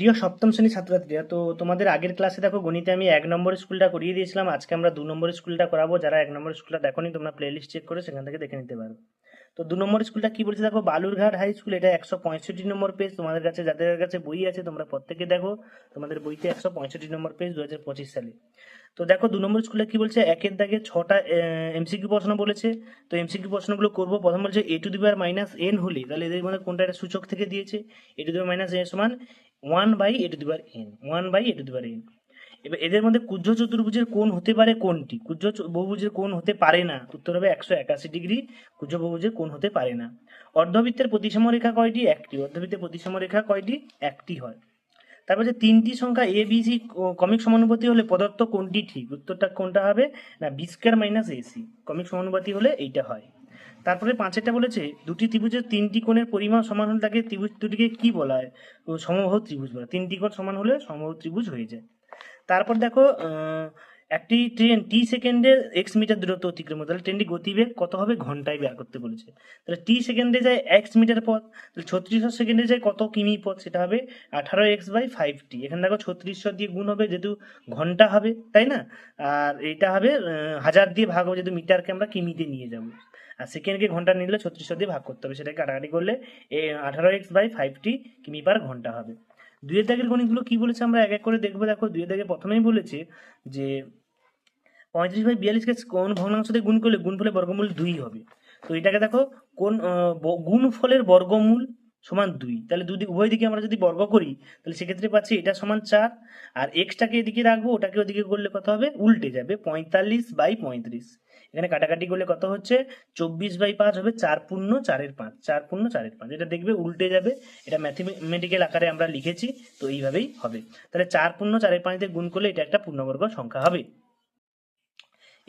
প্রিয় সপ্তম শ্রেণির ছাত্রছাত্রীরা, তো তোমাদের আগের ক্লাসে দেখো গণিতে আমি এক নম্বর স্কুলটা করিয়ে দিয়েছিলাম। আজকে আমরা দু নম্বর স্কুলটা করাবো। যারা এক নম্বর স্কুলটা দেখোনি, তোমরা প্লে লিস্ট চেক করে সেখান থেকে দেখে নিতে পারো। তো দু নম্বর স্কুলটা কি বলছে দেখো? বালুরঘাট হাই স্কুল এটা একশো পঁয়ষট্টি নম্বর পেজ তোমাদের কাছে, যাদের কাছে বই আছে, তোমরা প্রত্যেকে দেখো। তোমাদের বইতে একশো পঁয়ষট্টি নম্বর পেজ দু হাজার পঁচিশ সালে। তো দেখো, দু নম্বর স্কুলে কি বলছে? একের দাগে ছটা এমসিকিউ প্রশ্ন বলেছে। তো এমসিকিউ প্রশ্নগুলো করব। প্রথম বলছে A to the power minus N হলে। তাহলে এদের মধ্যে কোনটা একটা সূচক থেকে দিয়েছে? A to the power minus N সমান one by A to the power N one by A to the power N এবার এদের মধ্যে কুজ্জ চতুর্ভুজের কোণ হতে পারে কোনটি? কুজ্জ বহুভুজের কোণ হতে পারে না। উত্তর হবে একশো একাশি ডিগ্রি, কুজ্জ বহুভুজের কোণ হতে পারে না। অর্ধবৃত্তের প্রতিসম রেখা কয়টি? একটি। অর্ধবৃত্তের প্রতিসম রেখা কয়টি? একটি হয়। তারপর যে তিনটি সংখ্যা এ বি সি কমিক সমানুপাতি হলে প্রদত্ত কোনটি ঠিক। উত্তরটা কোনটা হবে? না বি মাইনাস এসি কমিক সমানুপাতি হলে এইটা হয়। তারপরে পাঁচেরটা বলেছে, দুটি ত্রিভুজের তিনটি কোণের পরিমাণ সমান হলে তাকে ত্রিভুজ দুটিকে কি বলা হয়? সমবাহু ত্রিভুজ বলা। তিনটি কোণ সমান হলে সমবাহু ত্রিভুজ হয়ে যায়। তারপর দেখো একটি ট্রেন টি সেকেন্ডে এক্স মিটার দূরত্ব অতিক্রম করে। তাহলে ট্রেনটি গতিবেগ কত হবে? ঘন্টায় বের করতে বলেছে। তাহলে টি সেকেন্ডে যায় এক্স মিটার পথ, তাহলে ছত্রিশশো সেকেন্ডে যায় কত কিমি পথ? সেটা হবে আঠারো এক্স বাই ফাইভ টি এখানে দেখো ছত্রিশশো দিয়ে গুণ হবে যেহেতু ঘণ্টা হবে, তাই না? আর এটা হবে হাজার দিয়ে ভাগ হবে, যেহেতু মিটারকে আমরা কিমিতে নিয়ে যাব। আর সেকেন্ডকে ঘণ্টা নিলে ছত্রিশশো দিয়ে ভাগ করতে হবে। সেটাকে কাটাকাটি করলে এ আঠারো এক্স বাই ফাইভটি কিমি পার ঘণ্টা হবে। দুয়ের দাগের গণিতগুলো কী বলেছে আমরা এক এক করে দেখব। দেখো দুয়ের দাগে প্রথমেই বলেছে যে পঁয়ত্রিশ বাই বিয়াল্লিশকে কোন ভগ্নাংশ দিয়ে গুণ করলে? গুণ ফলে বর্গমূল দুই হবে। তো এটাকে দেখো, কোন গুণফলের বর্গমূল সমান দুই। তাহলে দুদিক উভয় দিকে আমরা যদি বর্গ করি, তাহলে সেক্ষেত্রে পাচ্ছি এটা সমান চার। আর এক্সটাকে এদিকে রাখব, ওটাকে ওদিকে করলে কত হবে? উল্টে যাবে, পঁয়তাল্লিশ বাই পঁয়ত্রিশ। এখানে কাটাকাটি করলে কত হচ্ছে? চব্বিশ বাই পাঁচ হবে চার পূর্ণ চারের পাঁচ, চার পূর্ণ চারের পাঁচ। এটা দেখবে উল্টে যাবে, এটা ম্যাথমেটিক্যাল আকারে আমরা লিখেছি, তো এইভাবেই হবে। তাহলে চার পূর্ণ চারের পাঁচ দিয়ে গুণ করলে এটা একটা পূর্ণবর্গ সংখ্যা হবে।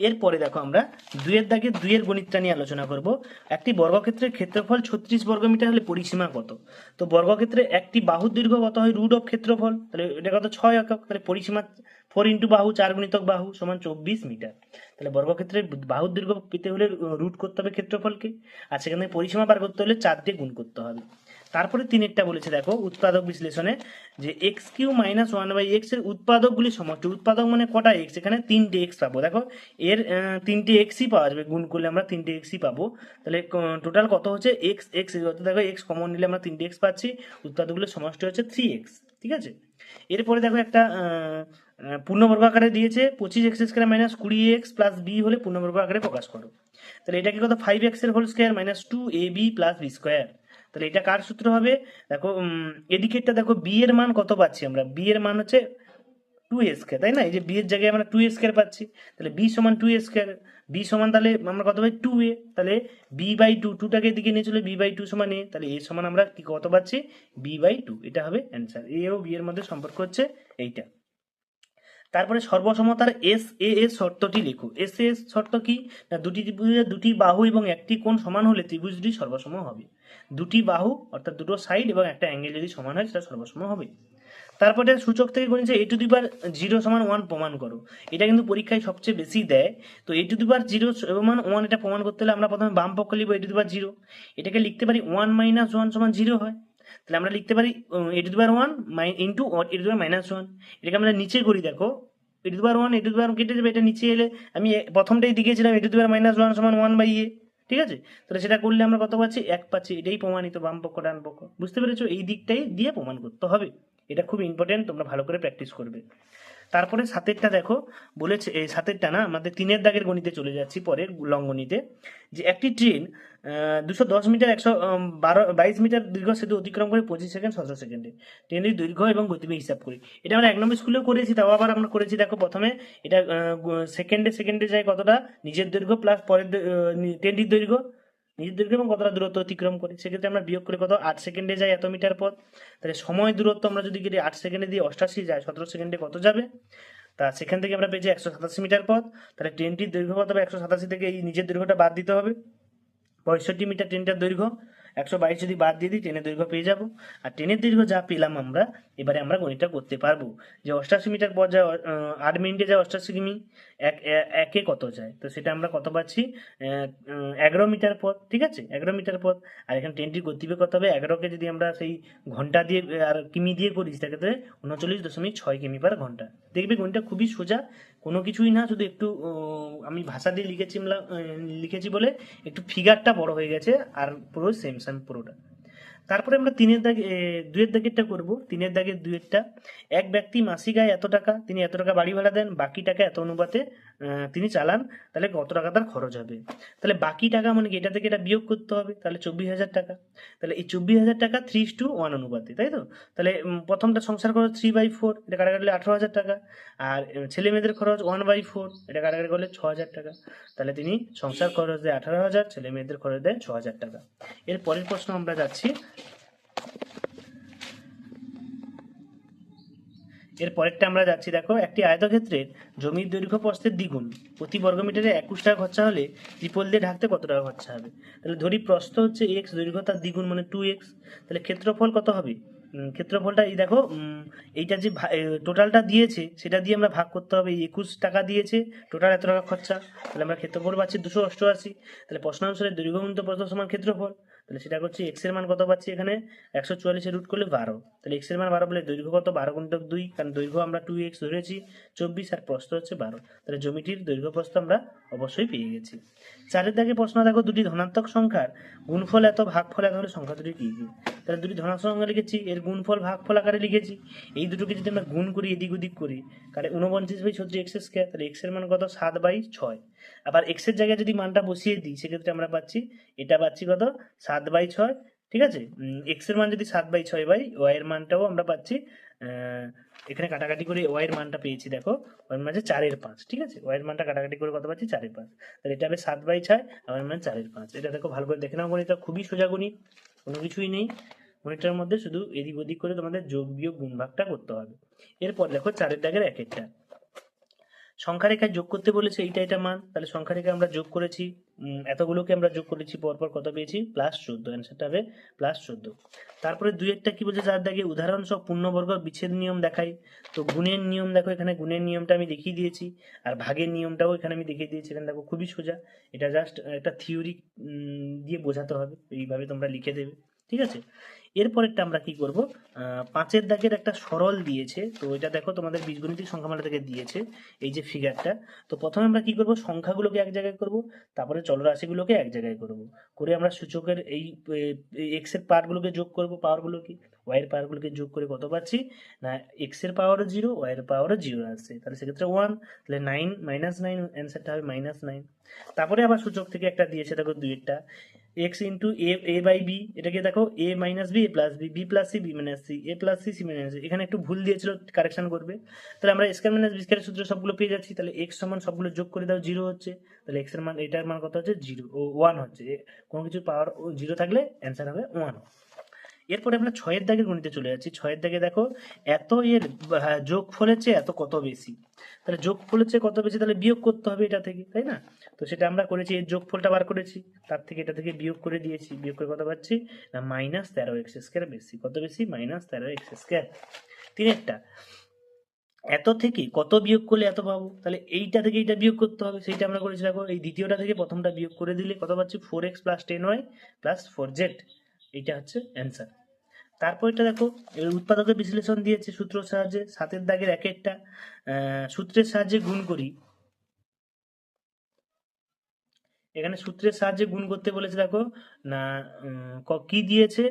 এরপরে দেখো আমরা দুইয়ের দাগে দুইয়ের গণিতটা নিয়ে আলোচনা করব। একটি বর্গক্ষেত্রের ক্ষেত্রফল ছত্রিশ বর্গমিটার হলে পরিসীমা কত? তো বর্গক্ষেত্রে একটি বাহুর দৈর্ঘ্য কত হয়? রুট অফ ক্ষেত্রফল। তাহলে এটা কত? ছয় একক। তাহলে পরিসীমা ফোর ইন্টু বাহু, চার গুণিতক বাহু সমান চব্বিশ মিটার। তাহলে বর্গক্ষেত্রের বাহুর দৈর্ঘ্য পেতে হলে, রুট করতে হবে ক্ষেত্রফলকে। আর সেখানে পরিসীমা বার করতে হলে চার দিয়ে গুণ করতে হবে। তারপরে তিনেরটা বলেছে, দেখো, উৎপাদক বিশ্লেষণে, যে X Q minus one by এক্সের উৎপাদকগুলি সমষ্টি। উৎপাদক মানে কটা এক্স এখানে তিনটে এক্স পাবো। দেখো, এর তিনটে এক্সই পাওয়া যাবে। গুণ করলে আমরা তিনটে এক্সই পাবো। তাহলে টোটাল কত হচ্ছে? এক্স এক্স দেখো এক্স কমন নিলে আমরা তিনটে এক্স পাচ্ছি। উৎপাদকগুলোর সমষ্টি হচ্ছে থ্রি এক্স ঠিক আছে? এরপরে দেখো একটা পূর্ণবর্গ আকারে দিয়েছে, পঁচিশ এক্স স্কোয়ার মাইনাস কুড়ি এক্স প্লাস বি হলে পূর্ণবর্গ আকারে প্রকাশ করো। তাহলে এটাকে কত? ফাইভ এক্সের whole square minus two A B plus B square তাহলে এটা কার সূত্র হবে? দেখো এদিকেরটা দেখো বি এর মান কত পাচ্ছি আমরা? বি এর মান হচ্ছে টু স্কোয়ার তাই না? এই যে বি এর জায়গায় আমরা টু স্কোয়ার পাচ্ছি। তাহলে বি সমান টু স্কোয়ার বি সমান তাহলে আমরা কত পাই? টু এ তাহলে বি বাই টু টুটাকে এদিকে নিয়ে চলে বি বাই টু সমান এ তাহলে এ সমান আমরা কি কত পাচ্ছি? বি বাই টু এটা হবে অ্যান্সার এ ও বি এর মধ্যে সম্পর্ক হচ্ছে এইটা। তারপরে সর্বসমতার এস এ এস শর্তটি লেখো এস এস শর্ত কি? না, দুটি ত্রিভুজের দুটি বাহু এবং একটি কোণ সমান হলে ত্রিভুজটি সর্বসম হবে। দুটি বাহু, অর্থাৎ দুটো সাইড এবং একটা অ্যাঙ্গেল যদি সমান হয়, সেটা সর্বসম হবে। তারপরে সূচক থেকে গণিছে A to the power zero সমান ওয়ান প্রমাণ করো। এটা কিন্তু পরীক্ষায় সবচেয়ে বেশি দেয়। তো A to the power zero সমান ওয়ান এটা প্রমাণ করতে হলে আমরা প্রথমে বাম পক্ষ লিখব এ টু দি পার জিরো এটাকে লিখতে পারি ওয়ান মাইনাস ওয়ান সমান জিরো হয়। তাহলে আমরা লিখতে পারি A to one into A to the power minus one এটাকে আমরা নিচে করি, দেখো। A to the one A to the power কেটে যাবে এটা নিচে এলে আমি প্রথমটাই দিকেছিলাম A to the power minus one সমান ওয়ান বাই এ ঠিক আছে? তাহলে সেটা করলে আমরা কত পাচ্ছি? এক পাচ্ছি। এটাই প্রমাণিত বাম পক্ষ, ডান পক্ষ। বুঝতে পেরেছ? এই দিকটাই দিয়ে প্রমাণ করতে হবে। এটা খুব ইম্পর্টেন্ট তোমরা ভালো করে প্র্যাকটিস করবে। তারপরে সাতেরটা দেখো, বলেছে, এই সাতেরটা না, আমাদের তিনের দাগের গণিতে চলে যাচ্ছি পরের লঙ্গনিতে যে একটি ট্রেন দুশো দশ মিটার একশো বারো, বাইশ মিটার দীর্ঘ সেতু অতিক্রম করে পঁচিশ সেকেন্ড, সতেরো সেকেন্ডে। ট্রেনের দৈর্ঘ্য এবং গতিবেগ হিসাব করি। এটা আমরা এক নম্বর স্কুলেও করেছি, তাও আবার আমরা করেছি, দেখো প্রথমে, এটা সেকেন্ডে সেকেন্ডে যায় কতটা? নিজের দৈর্ঘ্য প্লাস পরের ট্রেনটির দৈর্ঘ্য। নিজের এবং কতটা দূরত্ব অতিক্রম করে। সেক্ষেত্রে আমরা বিয়োগ করে কত? আট সেকেন্ডে যায় এত মিটার পথ। তাহলে সময় দূরত্ব আমরা যদি কেটে আট সেকেন্ডে দিয়ে অষ্টাশি যায়, সতেরো সেকেন্ডে কত যাবে? তা সেখান থেকে আমরা পেয়েছি একশো সাতাশি মিটার পথ। তাহলে ট্রেনটির দৈর্ঘ্য কত হবে? একশো সাতাশি থেকে এই নিজের দৈর্ঘ্যটা বাদ দিতে হবে। পঁয়ষট্টি মিটার ট্রেনটার দৈর্ঘ্য। একশো বাইশ যদি বাদ দিয়ে দিই, ট্রেনের দৈর্ঘ্য পেয়ে যাব। আর ট্রেনের দৈর্ঘ্য যা পেলাম আমরা এবারে আমরা গণিতটা করতে পারব। যে অষ্টাশি মিটার পর যায় আট মিনিটে যায় অষ্টাশি কিমি এক, একে কত যায়? তো সেটা আমরা কত পাচ্ছি? এগারো মিটার পথ, ঠিক আছে? এগারো মিটার পথ। আর এখানে ট্রেনটির গতিবেগ কত হবে? এগারোকে যদি আমরা সেই ঘণ্টা দিয়ে, আর কিমি দিয়ে করি সেক্ষেত্রে উনচল্লিশ দশমিক ছয় কিমি পার ঘণ্টা। দেখবি গণিতটা খুবই সোজা। কোনো কিছুই না, শুধু একটু আমি ভাষা দিয়ে লিখেছি লিখেছি বলে একটু ফিগারটা বড় হয়ে গেছে, আর পুরো সেম সেম পুরোটা। তারপরে আমরা তিনের দাগে দুয়ের দাগেরটা করব। তিনের দাগের দুয়েরটা, এক ব্যক্তি মাসিক আয় এত টাকা, তিনি এত টাকা বাড়ি ভাড়া দেন, বাকি টাকা এত অনুপাতে তিনি চালান, তাহলে কত টাকা তার খরচ হবে? তাহলে বাকি টাকা মানে কি? এটা থেকে এটা বিয়োগ করতে হবে, তাহলে চব্বিশ হাজার টাকা। তাহলে এই চব্বিশ হাজার টাকা থ্রি টু ওয়ান অনুপাতে, তাই তো? তাহলে প্রথমটা সংসার খরচ থ্রি বাই ফোর এটা কাটাকাটি আঠারো হাজার টাকা। আর ছেলে মেয়েদের খরচ ওয়ান বাই ফোর এটা কাটাকাটি করলে ছ হাজার টাকা। তাহলে তিনি সংসার খরচ দেয় আঠারো হাজার ছেলে মেয়েদের খরচ দেয় ছ হাজার টাকা। এর পরের প্রশ্ন আমরা যাচ্ছি। এর পরেরটা আমরা যাচ্ছি, দেখো, একটি আয়তক্ষেত্রের জমির দৈর্ঘ্য প্রস্থের দ্বিগুণ। প্রতি বর্গমিটারে একুশ টাকা খরচা হলে ত্রিপল দিয়ে ঢাকতে কত টাকা খরচা হবে? তাহলে ধরি প্রস্থ হচ্ছে এক্স দৈর্ঘ্য তার দ্বিগুণ মানে টু এক্স তাহলে ক্ষেত্রফল কত হবে? ক্ষেত্রফলটা এই দেখো এইটা যে টোটালটা দিয়েছে, সেটা দিয়ে আমরা ভাগ করতে হবে একুশ টাকা দিয়েছে টোটাল এত টাকা খরচা। তাহলে আমরা ক্ষেত্রফল পাচ্ছি দুশো অষ্টআশি। তাহলে প্রশ্ন অনুসারে দৈর্ঘ্য প্রস্থ সমান ক্ষেত্রফল। তাহলে সেটা করছি এক্সের মান কত পাচ্ছি এখানে? একশো চুয়াল্লিশে রুট করলে বারো। তাহলে এক্সের মান বারো বলে দৈর্ঘ্য কত? বারো গুণিতক দুই। কারণ দৈর্ঘ্য আমরা টু এক্স ধরেছি, চব্বিশ আর প্রস্থ হচ্ছে বারো। তাহলে জমিটির দৈর্ঘ্য প্রস্থ আমরা অবশ্যই পেয়ে গেছি। চারের দাগে প্রশ্ন দেখো, দুটি ধনাত্মক সংখ্যার গুণফল এত, ভাগফল এত হলে সংখ্যা দুটি কি কি? তাহলে দুটি ধনাত্মক সংখ্যা লিখেছি, এর গুণফল, ভাগফল আকারে লিখেছি। এই দুটোকে যদি আমরা গুণ করি এদিক ওদিক করি, তাহলে উনপঞ্চাশ বাই ছত্রিশ এক্স স্কোয়ার, তাহলে এক্সের মান কত? সাত বাই ছয়। আবার এক্সের জায়গায় যদি মানটা বসিয়ে দিই, সেক্ষেত্রে আমরা পাচ্ছি, এটা পাচ্ছি কত? সাত বাই ছয়, ঠিক আছে? এক্সের মান যদি সাত বাই ছয় বাই, ওয়াই এর মানটাও আমরা পাচ্ছি এখানে কাটাকাটি করে ওয়াই এর মানটা পেয়েছি, দেখো, ওয়াই এর মাঝে চারের পাঁচ, ঠিক আছে? ওয়াই এর মানটা কাটাকাটি করে কত পাচ্ছি? চারের পাঁচ। তাহলে এটা হবে সাত বাই ছয় এর মান চারের পাঁচ। এটা দেখো ভালো করে দেখে নাও গণিতটা, খুবই সোজা গণিত কোনো কিছুই নেই। গণিতটার মধ্যে শুধু এদিক ওদিক করে তোমাদের যোগ বিয়োগ গুণভাগটা করতে হবে। এরপর দেখো চারের দাগের এক একটা সংখ্যা রেখায় যোগ করতে বলেছে এইটা এটা মান, তাহলে সংখ্যা রেখা আমরা যোগ করেছি এতগুলোকে আমরা যোগ করেছি, পরপর কত পেয়েছি? প্লাস চোদ্দ অ্যান্সারটা হবে প্লাস চোদ্দ। তারপরে দুই একটা কি বলছে? যার দাগে উদাহরণ সব পূর্ণবর্গ বিচ্ছেদ নিয়ম দেখাই। তো গুণের নিয়ম দেখো, এখানে গুণের নিয়মটা আমি দেখিয়ে দিয়েছি, আর ভাগের নিয়মটাও এখানে আমি দেখিয়ে দিয়েছি। এখানে দেখো খুবই সোজা, এটা জাস্ট একটা থিওরি দিয়ে বোঝাতে হবে, এইভাবে তোমরা লিখে দেবে। ঠিক আছে? এরপরেরটা আমরা কি করব? পাঁচের দাগের একটা সরল দিয়েছে, তো এটা দেখো তোমাদের বীজগণিতিক সংখ্যামালা থেকে দিয়েছে, এই যে ফিগারটা তো প্রথমে আমরা কি করব? সংখ্যাগুলোকে এক জায়গায় করব, তারপরে চলরাশিগুলোকে এক জায়গায় করব। করে আমরা সূচকের এই এক্সের পাওয়ারগুলোকে যোগ করব, পাওয়ারগুলোকে। ওয়াই এর পাওয়ারগুলোকে যোগ করে কত পাচ্ছি? না এক্সের পাওয়ারও জিরো ওয়াই এর পাওয়ারও জিরো আসছে। তাহলে সেক্ষেত্রে ওয়ান তাহলে নাইন মাইনাস নাইন অ্যান্সারটা হবে মাইনাস নাইন তারপরে আবার সূচক থেকে একটা দিয়েছে, দেখো দুইটা X into A A by B এটাকে দেখো A minus B A plus B B plus C B minus C A plus C C minus এখানে একটু ভুল দিয়েছিল কারেকশন করবে। তাহলে আমরা স্কোয়ার মাইনাস বি স্কোয়ারের সূত্র সবগুলো পেয়ে যাচ্ছি, তাহলে এক্স সমান সবগুলো যোগ করে দাও জিরো হচ্ছে। তাহলে এক্সের মান, এটার মান কত হচ্ছে? জিরো ও ওয়ান হচ্ছে। কোনো কিছু পাওয়ার জিরো থাকলে অ্যান্সার হবে ওয়ান এরপরে আমরা ছয়ের দাগের গণিতে চলে যাচ্ছি। ছয়ের দাগে দেখো, এত এর যোগ ফলেছে এত কত বেশি? তাহলে যোগ ফলেছে কত বেশি? তাহলে বিয়োগ করতে হবে এটা থেকে, তাই না? তো সেটা আমরা করেছি, এর যোগফলটা বার করেছি। তার থেকে এটা থেকে বিয়োগ করে দিয়েছি। বিয়োগ করে কত পাচ্ছি? না মাইনাস তেরো এক্স স্কোয়ার বেশি। কত বেশি? মাইনাস তেরো এক্স স্কোয়ার তিনেরটা। এত থেকে কত বিয়োগ করলে এত পাবো? তাহলে এইটা থেকে এইটা বিয়োগ করতে হবে। সেইটা আমরা করেছি, দেখো। এই দ্বিতীয়টা থেকে প্রথমটা বিয়োগ করে দিলে কত পাচ্ছি? Four X plus ten Y plus four Z এইটা হচ্ছে অ্যান্সার তারপর এটা দেখো উৎপাদকের বিশ্লেষণ দিয়েছে সূত্র সাহায্যে, সাতের দাগের এক একটা সূত্রের সাহায্যে গুণ করি। এখানে সূত্রের সাহায্যে গুণ করতে বলেছে দেখো না ক- কি দিয়েছে?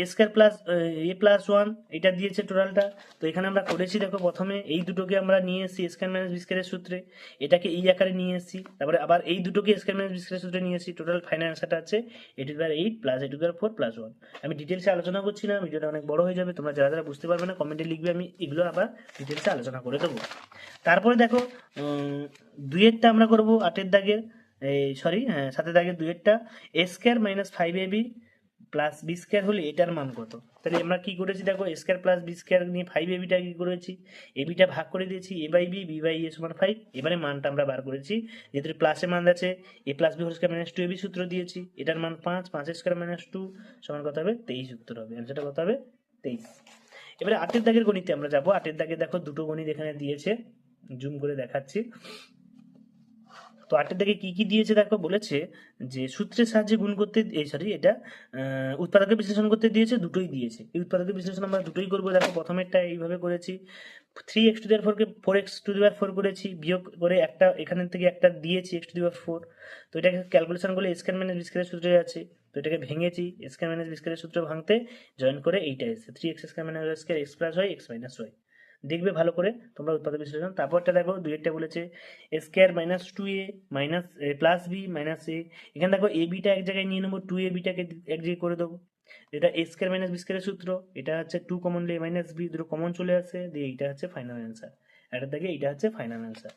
A square plus A plus one এটা দিয়েছে টোটালটা তো এখানে আমরা করেছি দেখো প্রথমে এই দুটোকে আমরা নিয়ে এসেছি স্কোয়ার মাইনাস বি স্কোয়ারের সূত্রে। এটাকে এই আকারে নিয়ে এসেছি তারপরে আবার এই দুটোকে স্কোয়ার মাইনাস বি স্কোয়ারের সূত্রে নিয়ে এসেছি। টোটাল ফাইনাল অ্যান্সারটা আছে এ টু বার এইট প্লাস এ টু বার ফোর প্লাস ওয়ান আমি ডিটেলসে আলোচনা করছি না ভিডিওটা অনেক বড় হয়ে যাবে তোমরা যারা যারা বুঝতে পারবে না কমেন্টে লিখবে আমি এগুলো আবার ডিটেলসে আলোচনা করে দেবো। তারপরে দেখো উম, দুইয়েরটা আমরা করব আটের দাগের। এই সরি সাতের দাগের দুইয়েরটা A square minus five A B plus B square হলে এটার মান কত? তাহলে আমরা কি করেছি? দেখো A square plus B square নিয়ে ফাইভ এবিটা কি করেছি? এবিটা ভাগ করে দিয়েছি A by B B by A সমান ফাইভ এবারে মানটা আমরা বার করেছি, যেহেতু প্লাসে মান আছে A plus B whole square minus two A B সূত্র দিয়েছি, এটার মান পাঁচ পাঁচ স্কোয়ার মাইনাস টু সমান কত হবে? তেইশ উত্তর হবে। অ্যান্সারটা কত হবে? তেইশ। এবারে আটের দাগের গণিতে আমরা যাব। আটের দাগে দেখো, দুটো গণিত এখানে দিয়েছে। জুম করে দেখাচ্ছি। তো আটের দাগে কি কি দিয়েছে দেখো, বলেছে যে সূত্রের সাহায্যে গুণ করতে এই সরি এটা উৎপাদকের বিশ্লেষণ করতে দিয়েছে, দুটোই দিয়েছে। এই উৎপাদকের বিশ্লেষণ আমরা দুটোই করব। দেখো, প্রথমেরটা এইভাবে করেছি। থ্রি এক্স টু দেওয়ার ফোরকে ফোর এক্স টু দেওয়ার ফোর করেছি, বিয়োগ করে একটা, এখান থেকে একটা দিয়েছি এক্স টু দেওয়ার ফোর তো এটাকে ক্যালকুলেশন করলে স্ক্যান মাইনাস বিস্কারের সূত্রে আছে। তো এটাকে ভেঙেছি স্কোয়ার মাইনাস বিস্কারের সূত্র ভাঙতে জয়েন করে এইটা এসেছে। Three x square minus square x plus হয় এক্স মাইনাস হয় দেখবে ভালো করে, তোমরা উৎপাদক বিশ্লেষণ। তারপরটা দেখো দুই একটা বলেছে square minus two a minus a plus b minus a এখানে দেখো এ বিটা এক জায়গায় নিয়ে নেব টু এ বিটাকে এক জায়গায় করে দেবো। এটা এ স্কোয়ার মাইনাস বি স্কোয়ারের সূত্র, এটা হচ্ছে টু কমন লে মাইনাস বি দুটো কমন চলে আসে, দিয়ে এইটা হচ্ছে ফাইনাল অ্যান্সার এটার দাগে এইটা হচ্ছে ফাইনাল অ্যান্সার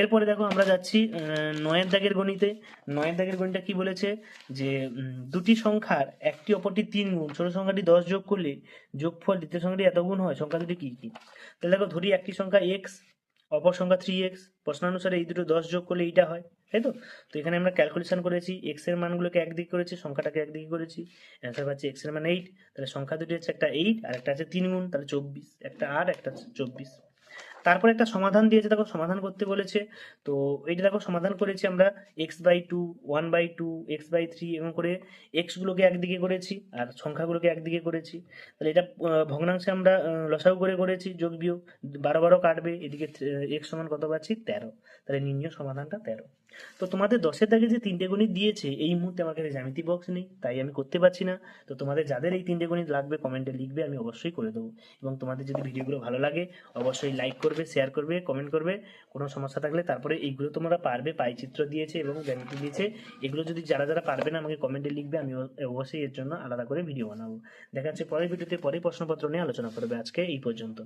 এরপরে দেখো আমরা যাচ্ছি নয়ের দাগের গণিতে। নয়ের দাগের গণিতটা কি বলেছে? যে দুটি সংখ্যার একটি অপরটি তিন গুণ। ছোট সংখ্যাটি দশ যোগ করলে যোগফল দ্বিতীয় সংখ্যাটি এত গুণ হয়, সংখ্যা দুটি কি কি? তাহলে দেখো, ধরি একটি সংখ্যা এক্স অপর সংখ্যা থ্রি এক্স প্রশ্নানুসারে এই দুটো দশ যোগ করলে এইটা হয়, তাই তো? তো এখানে আমরা ক্যালকুলেশন করেছি এক্সের মানগুলোকে একদিকে করেছি, সংখ্যাটাকে একদিকে করেছি। অ্যান্সার পাচ্ছি এক্সের মান এইট তাহলে সংখ্যা দুটি হচ্ছে একটা এইট আর একটা আছে তিন গুণ, তাহলে চব্বিশ। একটা আট, একটা চব্বিশ। তারপরে একটা সমাধান দিয়েছে, দেখো সমাধান করতে বলেছে। তো এইটা দেখো সমাধান করেছি আমরা x by two one by two x by three এবং করে এক্সগুলোকে একদিকে করেছি আর সংখ্যাগুলোকে একদিকে করেছি। তাহলে এটা ভগ্নাংশে আমরা লসাউ করে করেছি, যোগ বিয়োগ, বারো বারো কাটবে, এদিকে এক্স সমান কত পাচ্ছি? তেরো। তাহলে নির্ণীয় সমাধানটা তেরো। তো তোমাদের দশের দাগে যে তিনটে গণিত দিয়েছে, এই মুহূর্তে আমার কাছে জ্যামিতি বক্স নেই, তাই আমি করতে পারছি না। তো তোমাদের যাদের এই তিনটে গণিত লাগবে কমেন্টে লিখবে, আমি অবশ্যই করে দেবো। এবং তোমাদের যদি ভিডিওগুলো ভালো লাগে, অবশ্যই লাইক করবে শেয়ার করবে কমেন্ট করবে। কোনো সমস্যা থাকলে তারপরে এইগুলো তোমরা পারবে, পাইচিত্র দিয়েছে এবং জ্যামিতি দিয়েছে। এগুলো যদি যারা যারা পারবে না, আমাকে কমেন্টে লিখবে আমি অবশ্যই এর জন্য আলাদা করে ভিডিও বানাবো। দেখা যাচ্ছে পরের ভিডিওতে পরের প্রশ্নপত্র নিয়ে আলোচনা করবে আজকে, এই পর্যন্ত।